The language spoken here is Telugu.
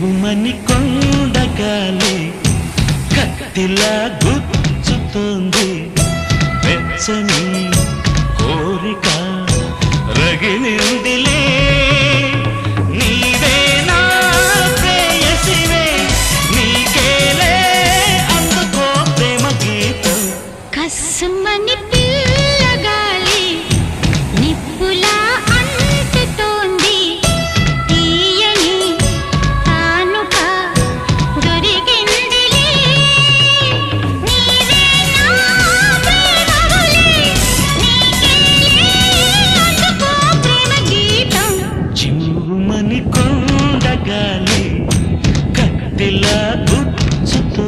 చివుమని కొండగాలి కత్తిలా గుచ్చుతుంది వెచ్చని కోరిక రగిలిందిలే. నీవే గాలి కత్తిలా గుచ్చుతూ